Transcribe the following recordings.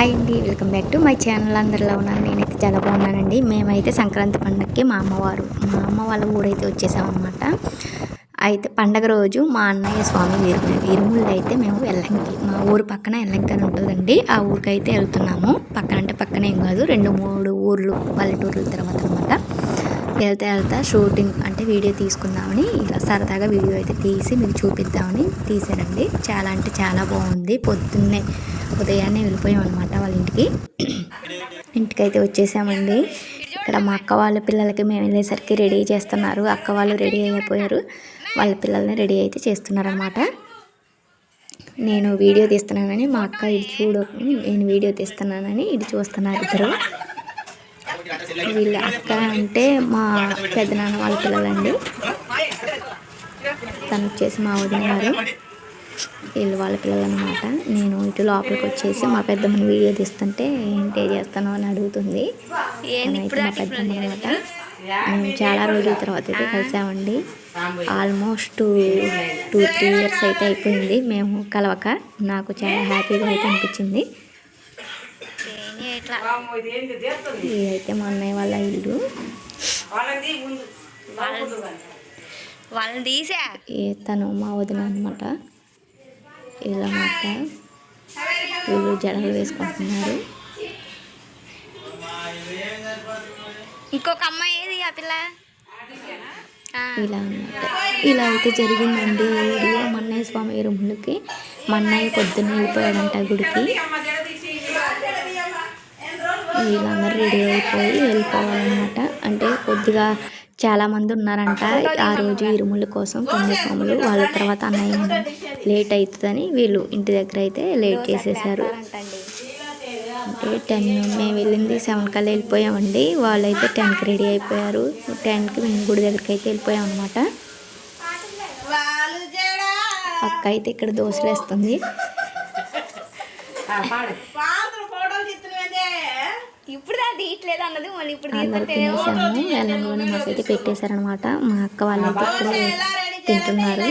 Hi అండి welcome back to my channel. అందరిలో ఉన్నాను నేనైతే చాలా బాగున్నానండి. మేమైతే సంక్రాంతి పండగకి మా అమ్మవారు మా అమ్మ వాళ్ళ ఊరైతే వచ్చేసామన్నమాట. అయితే పండగ రోజు మా అన్నయ్య స్వామి వీరు వీరుముళ్ళు అయితే మేము ఎల్లంకి మా ఊరు పక్కన ఎల్లంకి అని ఉంటుందండి. ఆ ఊరికి అయితే వెళ్తున్నాము. పక్కన అంటే పక్కన ఏం కాదు రెండు మూడు ఊర్లు పల్లెటూర్ల తర్వాత అనమాట వెళ్తా వెళ్తా షూటింగ్ అంటే వీడియో తీసుకుందామని ఇలా సరదాగా వీడియో అయితే తీసి మీకు చూపిద్దామని తీసానండి. చాలా అంటే చాలా బాగుంది. పొద్దున్నే ఉదయాన్నే వెళ్ళిపోయాం అనమాట వాళ్ళ ఇంటికి. ఇంటికైతే వచ్చేసామండి. ఇక్కడ మా అక్క వాళ్ళ పిల్లలకి మేము వెళ్ళేసరికి రెడీ చేస్తున్నారు. అక్క వాళ్ళు రెడీ అయిపోయారు. వాళ్ళ పిల్లల్ని రెడీ అయితే చేస్తున్నారనమాట నేను వీడియో తీస్తున్నానని మా అక్క ఇది చూడు నేను వీడియో తీస్తున్నానని ఇది చూస్తున్నారు ఇద్దరు. వీళ్ళ అక్క అంటే మా పెద్దనాన్న వాళ్ళ పిల్లలండి. తను వచ్చేసి మా వదిన గారు. వీళ్ళు వాళ్ళ పిల్లలు అనమాట నేను ఇటు లోపలికి వచ్చేసి మా పెద్దమ్మని వీడియో తీస్తుంటే ఏంటి చేస్తాను అని అడుగుతుంది. తనైతే మా పెద్దమ్మ అనమాట. మేము చాలా రోజుల తర్వాత అయితే కలిసామండి. ఆల్మోస్ట్ టూ త్రీ ఇయర్స్ అయితే అయిపోయింది. మేము కలవక నాకు చాలా హ్యాపీగా అయితే అనిపించింది. ఇదైతే మా అన్నయ్య వాళ్ళ ఇల్లు. వాళ్ళని తీసా? తను మా వదిన అనమాట. ఇలా మా అక్క వీళ్ళు జడలు వేసుకుంటున్నారు. ఇంకొక అమ్మాయి ఏది ఆ పిల్ల? ఇలా అన్నమాట. ఇలా అయితే జరిగిందండి వీడియో. మన్నయ్య స్వామి రూములకి మన్నయ్య పొద్దున్న వెళ్ళిపోయాడంట గుడికి. వీళ్ళందరూ రెడీ అయిపోయి వెళ్ళిపోవాలన్నమాట. అంటే కొద్దిగా చాలా మంది ఉన్నారంట ఆ రోజు ఇరుముల కోసం కన్యాస్వాములు వాళ్ళ తర్వాత అన్నయ్య లేట్ అవుతుందని వీళ్ళు ఇంటి దగ్గర అయితే లేట్ చేసేసారు. అంటే టెన్ మేము వెళ్ళింది సెవెన్ కల్లా వెళ్ళిపోయామండి. వాళ్ళైతే టెన్కి రెడీ అయిపోయారు. టెన్కి మేము గుడి దగ్గరికి అయితే వెళ్ళిపోయాం అనమాట అక్క అయితే ఇక్కడ దోశలు వేస్తుంది ఇప్పుడు దా తీయట్లేదు అన్నది మళ్ళీ ఇప్పుడు అందరు తినేసాము మాకైతే పెట్టేశారనమాట. మా అక్క వాళ్ళైతే ఇక్కడే తింటున్నారు.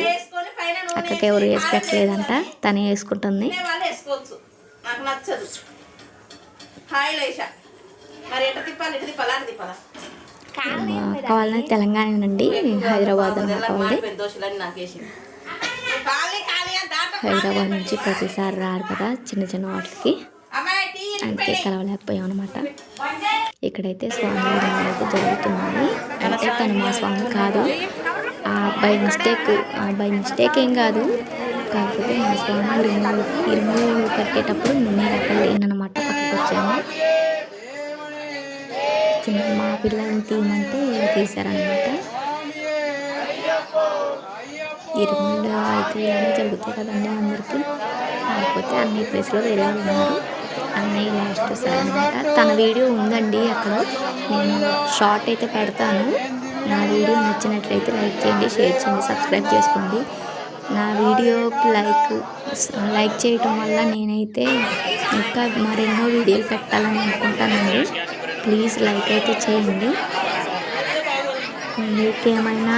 అక్కకి ఎవరు వేసి పెట్టలేదంట తనే వేసుకుంటుంది. వాళ్ళు నాకు నచ్చదు. హాయ్ లేషా. మరి ఎట్ట తిప్పాలి? ఇటు తిప్పాలా? అటు తిప్పాలా? మా అక్క వాళ్ళని తెలంగాణ నుండి హైదరాబాద్ మా అక్క వాళ్ళది. మాడిపోయిన దోశలన్నీ నాకు వేసింది. ఖాళీ ఖాళీ అని దాంట్లో హైదరాబాద్ నుంచి ప్రతిసారి రారు కదా చిన్న చిన్న వాటికి. అందుకే కలవలేకపోయాం అనమాట ఇక్కడైతే స్వామి అయితే జరుగుతున్నాయి. అంటే తను మా స్వామి కాదు. ఆ బై మిస్టేక్ ఆ బై మిస్టేక్ ఏం కాదు. కాకపోతే మా స్వామి ఇరుములు ఇరుములు కట్టేటప్పుడు నేను అక్కడ లేనమాట పక్కకు వచ్చాను చిన్న మా పిల్లల్ని తీయమంటే తీశారనమాట ఇరుములు అయితే ఇలానే జరుగుతాయి కదండి అందరికీ. కాకపోతే అన్ని ప్లేస్లో వేరే ఉన్నారు అన్నయ్య లాస్ట్ సార్ అనమాట తన వీడియో ఉందండి అక్కడ. నేను షార్ట్ అయితే పెడతాను. నా వీడియో నచ్చినట్లయితే లైక్ చేయండి షేర్ చేయండి సబ్స్క్రైబ్ చేసుకోండి. నా వీడియోకి లైక్ లైక్ చేయటం వల్ల నేనైతే ఇంకా మరెన్నో వీడియోలు పెట్టాలని అనుకుంటానండి. ప్లీజ్ లైక్ అయితే చేయండి. మీకు ఏమైనా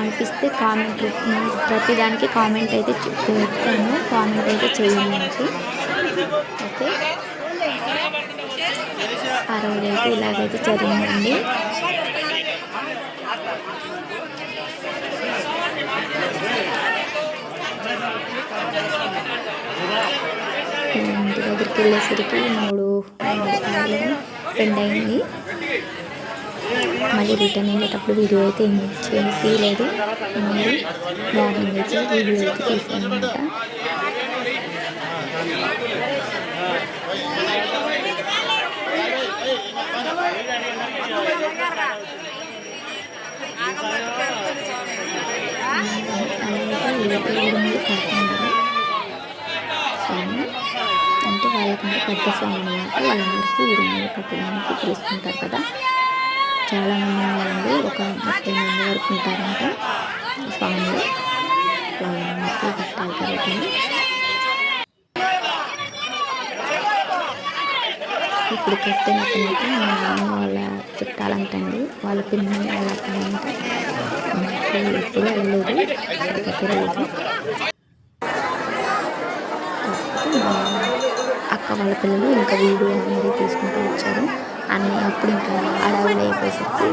అనిపిస్తే కామెంట్ ప్రతిదానికి కామెంట్ అయితే పెడతాను. కామెంట్ అయితే చేయండి. ఓకే? ఆ రోజు అయితే ఇలాగైతే జరిగిందండి. ఇంటి దగ్గరికి వెళ్ళేసరికి మూడు రెండు అయింది. మళ్ళీ రిటర్న్ వెళ్ళేటప్పుడు వీడియో అయితే ఏం చే- తీయలేదు మళ్ళీ మార్నింగ్ అయితే వీడియో అయితే తీసాను అనమాట స్వామి అంటే వాళ్ళకంటే పెద్ద స్వామి అన్నమాట వాళ్ళందరికీ ఇరుములు కట్టడానికి పిలుస్తుంటారు కదా చాలామంది ఉన్నారండి ఒక ముప్పై మంది వరకు ఉంటారంట స్వాములు వాళ్ళందరికీ కట్టాలి కాబట్టి ఇప్పుడు కెప్టెన్ అతనైతే మా అమ్మ వాళ్ళ చుట్టాలంటండి. వాళ్ళ పిల్లలు వాళ్ళ అక్కడంట ఇప్పుడు వెళ్ళలేదు. అక్క వాళ్ళ పిల్లలు ఇంకా వీడియో అనేది తీసుకుంటూ వచ్చారు. అన్నీ అప్పుడు ఇంకా అడవులు అయిపోయేసరికి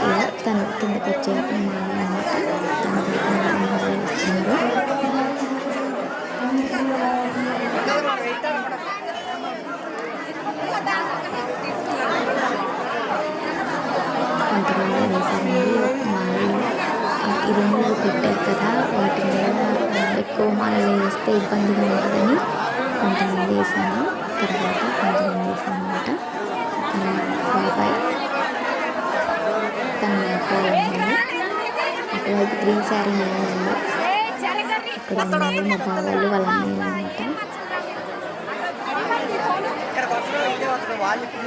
ఇలా తను కిందకి వచ్చే కొంతమంది వేశారండి మాలలు ఆ, ఇరుములు పెట్టారు కదా వాటి మీద ఎక్కువ మాలలు వేస్తే ఇబ్బందిగా ఉంటుందని కొంతమంది వేసాను తర్వాత కొంతమంది వేసాను అనమాట బాబాయ్ తన వెనకాల ఉన్నాడు అటువైపు గ్రీన్ శారీ నేను ఇక్కడ ఉన్నాయి మా బాబాళ్ళు వాళ్ళ అన్నయ్యలు అనమాట ఇక్కడికి వస్తారు ఇదే వస్తారు వాళ్ళు ఇప్పుడు